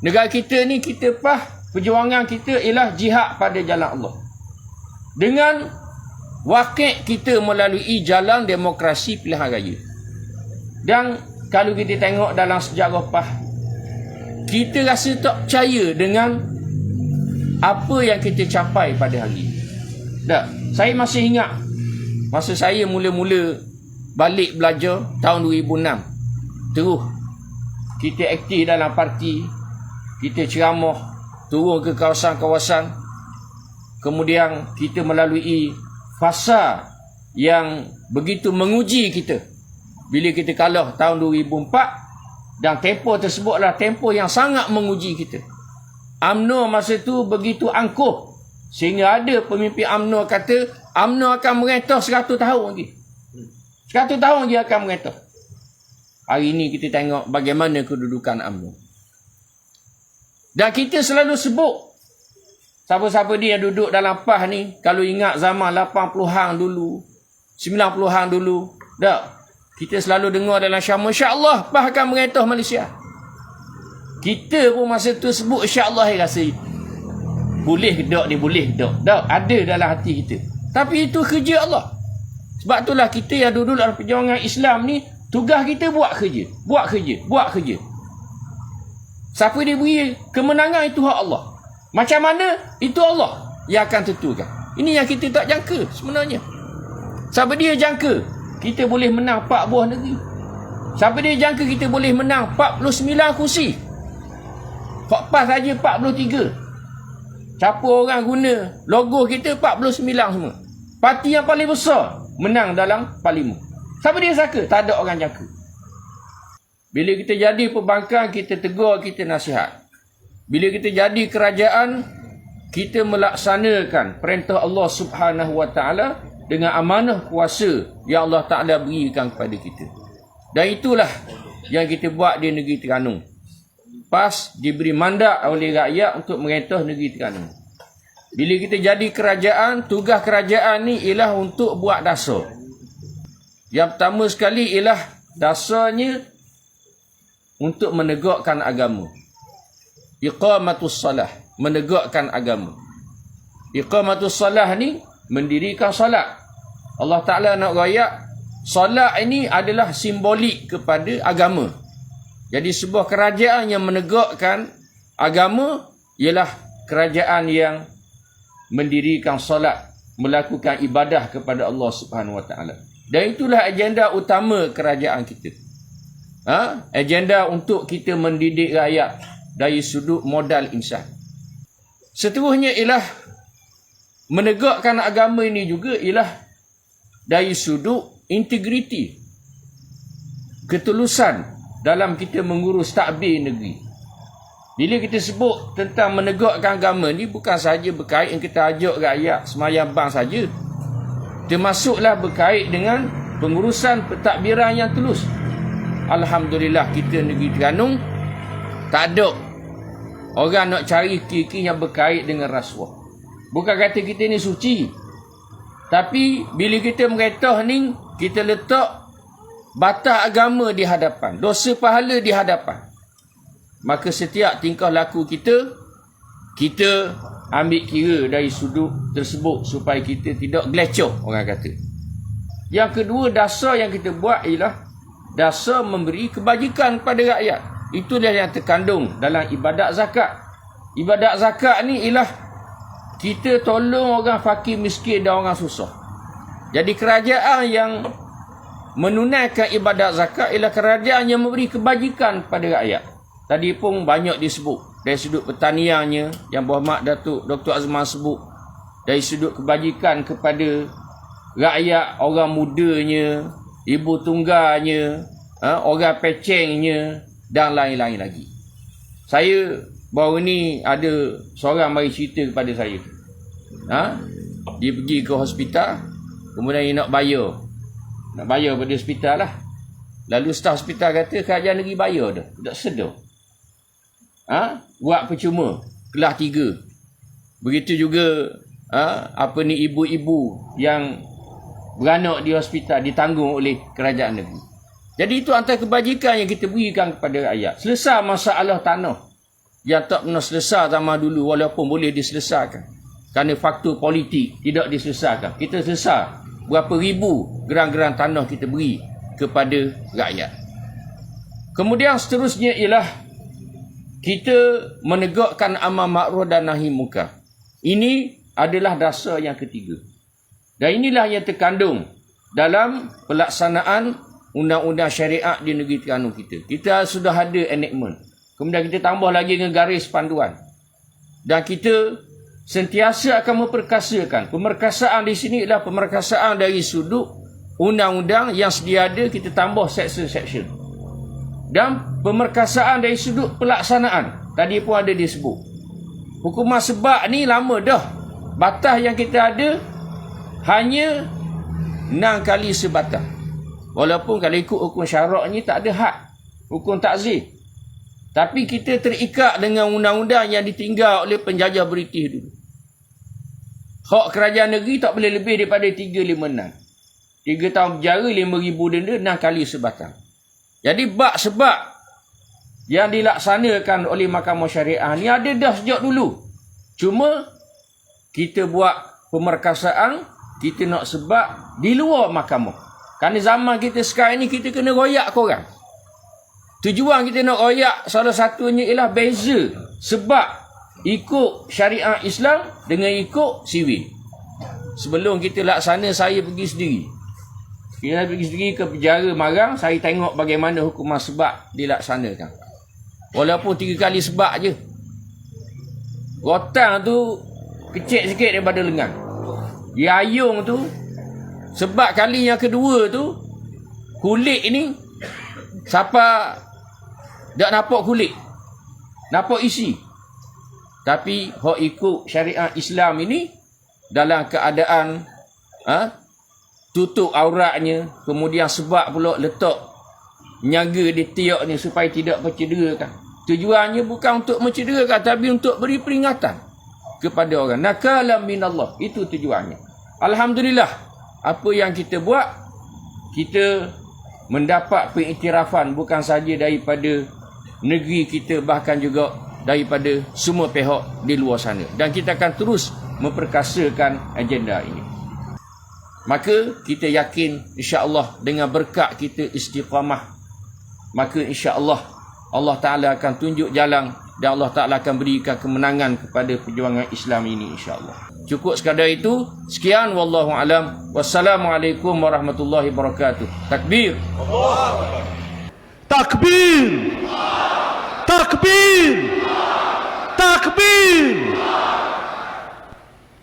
Negara kita ni kita pah perjuangan kita ialah jihad pada jalan Allah. Dengan wakil kita melalui jalan demokrasi pilihan raya. Dan kalau kita tengok dalam sejarah pah kita rasa tak percaya dengan apa yang kita capai pada hari ini. Tak, saya masih ingat masa saya mula-mula balik belajar tahun 2006. Terus kita aktif dalam parti, kita ceramah, turun ke kawasan-kawasan. Kemudian kita melalui fasa yang begitu menguji kita. Bila kita kalah tahun 2004 dan tempoh tersebutlah tempoh yang sangat menguji kita. UMNO masa tu begitu angkuh sehingga ada pemimpin UMNO kata UMNO akan merentah 100 tahun lagi. 100 tahun dia akan merentah. Hari ini kita tengok bagaimana kedudukan UMNO. Dan kita selalu sebut siapa-siapa dia yang duduk dalam PAH ni kalau ingat zaman 80-an dulu, 90-an dulu, tak. Kita selalu dengar dalam syama insya-Allah PAH akan merentah Malaysia. Kita pun masa tu sebut insya-Allah rasa boleh tak ni boleh tak. Tak ada dalam hati kita. Tapi itu kerja Allah. Sebab itulah kita yang duduk dalam perjuangan Islam ni tugas kita buat kerja, buat kerja, buat kerja. Siapa dia beri kemenangan itu hak Allah. Macam mana? Itu Allah yang akan tentukan. Ini yang kita tak jangka sebenarnya. Siapa dia jangka? Kita boleh menang 4 buah negeri. Siapa dia jangka kita boleh menang 49 kursi? Kok pas saja 43. Siapa orang guna logo kita 49 semua. Parti yang paling besar menang dalam parlimen. Siapa dia sangka? Tak ada orang jangka. Bila kita jadi pembangkang, kita tegur, kita nasihat. Bila kita jadi kerajaan, kita melaksanakan perintah Allah Subhanahu Wa Taala dengan amanah kuasa yang Allah Taala berikan kepada kita. Dan itulah yang kita buat di negeri Terengganu. Pas diberi mandat oleh rakyat untuk merentah negeri Terengganu. Bila kita jadi kerajaan, tugas kerajaan ni ialah untuk buat dasar. Yang pertama sekali ialah dasarnya untuk menegakkan agama. Iqamatus salah, menegakkan agama. Iqamatus salah ni mendirikan salat. Allah Taala nak rayak salat ini adalah simbolik kepada agama. Jadi sebuah kerajaan yang menegakkan agama ialah kerajaan yang mendirikan salat, melakukan ibadah kepada Allah Subhanahu Wa Taala. Dan itulah agenda utama kerajaan kita ha? agenda untuk kita mendidik rakyat dari sudut modal insan. Seterusnya ialah menegakkan agama ini juga ialah dari sudut integriti. Ketulusan dalam kita mengurus takbir negeri. Bila kita sebut tentang menegakkan agama ni bukan saja berkait yang kita ajak rakyat semayang bang saja. Termasuklah berkait dengan pengurusan pentadbiran yang tulus. Alhamdulillah kita negeri Terengganu tak ada orang nak cari kiki yang berkait dengan rasuah. Bukan kata kita ni suci. Tapi bila kita meretah ni, kita letak batas agama di hadapan. Dosa pahala di hadapan. Maka setiap tingkah laku kita, kita ambil kira dari sudut tersebut supaya kita tidak gelecoh orang kata. Yang kedua dasar yang kita buat ialah dasar memberi kebajikan kepada rakyat. Itulah yang terkandung dalam ibadat zakat. Ibadat zakat ni ialah kita tolong orang fakir miskin dan orang susah. Jadi kerajaan yang menunaikan ibadat zakat ialah kerajaan yang memberi kebajikan kepada rakyat. Tadi pun banyak disebut dari sudut pertaniannya yang Berhormat Datuk Dr. Azman sebut dari sudut kebajikan kepada rakyat orang mudanya ibu tunggalnya, ha, orang pecengnya dan lain-lain lagi. Saya baru ni ada seorang mari cerita kepada saya. Ha? Dia pergi ke hospital, kemudian dia nak bayar. Nak bayar pada hospital lah. Lalu staf hospital kata kerajaan negeri bayar dah. Tak sedar. Ha? Buat percuma. Kelas tiga. Begitu juga ha? apa ni ibu-ibu yang beranak di hospital ditanggung oleh kerajaan negeri. Jadi itu antara kebajikan yang kita berikan kepada rakyat. Selesai masalah tanah. yang tak pernah selesai zaman dulu walaupun boleh diselesaikan. Kerana faktor politik tidak diselesaikan. Kita selesai berapa ribu gerang-gerang tanah kita beri kepada rakyat. Kemudian seterusnya ialah kita menegakkan amal makruh dan nahi munkar. Ini adalah dasar yang ketiga. Dan inilah yang terkandung dalam pelaksanaan undang-undang syariat di negeri Terengganu kita. Kita sudah ada enactment. Kemudian kita tambah lagi dengan garis panduan. Dan kita sentiasa akan memperkasakan. Pemerkasaan di sini adalah pemerkasaan dari sudut undang-undang yang sedia ada kita tambah section-section. Dan pemerkasaan dari sudut pelaksanaan. Tadi pun ada disebut. Hukuman sebab ni lama dah. Batas yang kita ada hanya 6 kali sebatang. Walaupun kalau ikut hukum syarak ni tak ada had. Hukum takzir. Tapi kita terikat dengan undang-undang yang ditinggal oleh penjajah British dulu. Hak kerajaan negeri tak boleh lebih daripada 356. 3 tahun penjara, 5,000 denda, 6 kali sebatang. Jadi bak sebab yang dilaksanakan oleh Mahkamah Syariah ni ada dah sejak dulu. Cuma kita buat pemerkasaan, kita nak sebab di luar mahkamah. Kerana zaman kita sekarang ni kita kena royak korang. Tujuan kita nak royak salah satunya ialah beza sebab ikut syariat Islam dengan ikut sivil. Sebelum kita laksana saya pergi sendiri. Kita pergi sendiri ke penjara Marang, saya tengok bagaimana hukuman sebab dilaksanakan. Walaupun tiga kali sebab je. Rotang tu kecil sikit daripada lengan. Yayung tu sebab kali yang kedua tu kulit ni siapa tak nampak kulit. Nampak isi. Tapi hok ikut syariat Islam ini dalam keadaan ha, tutup auratnya, kemudian sebab pula letak nyaga di tiak ni supaya tidak bercederakan. Tujuannya bukan untuk mencederakan tapi untuk beri peringatan kepada orang. Nakalam minallah. Itu tujuannya. Alhamdulillah. Apa yang kita buat kita mendapat pengiktirafan bukan saja daripada negeri kita bahkan juga daripada semua pihak di luar sana dan kita akan terus memperkasakan agenda ini maka kita yakin insya-Allah dengan berkat kita istiqamah maka insya-Allah Allah Taala akan tunjuk jalan dan Allah Taala akan berikan kemenangan kepada perjuangan Islam ini insya-Allah. Cukup sekadar itu. Sekian wallahu alam. Wassalamualaikum warahmatullahi wabarakatuh. Takbir. Allah. Takbir. Allah. Takbir. Allah. Takbir. Allah.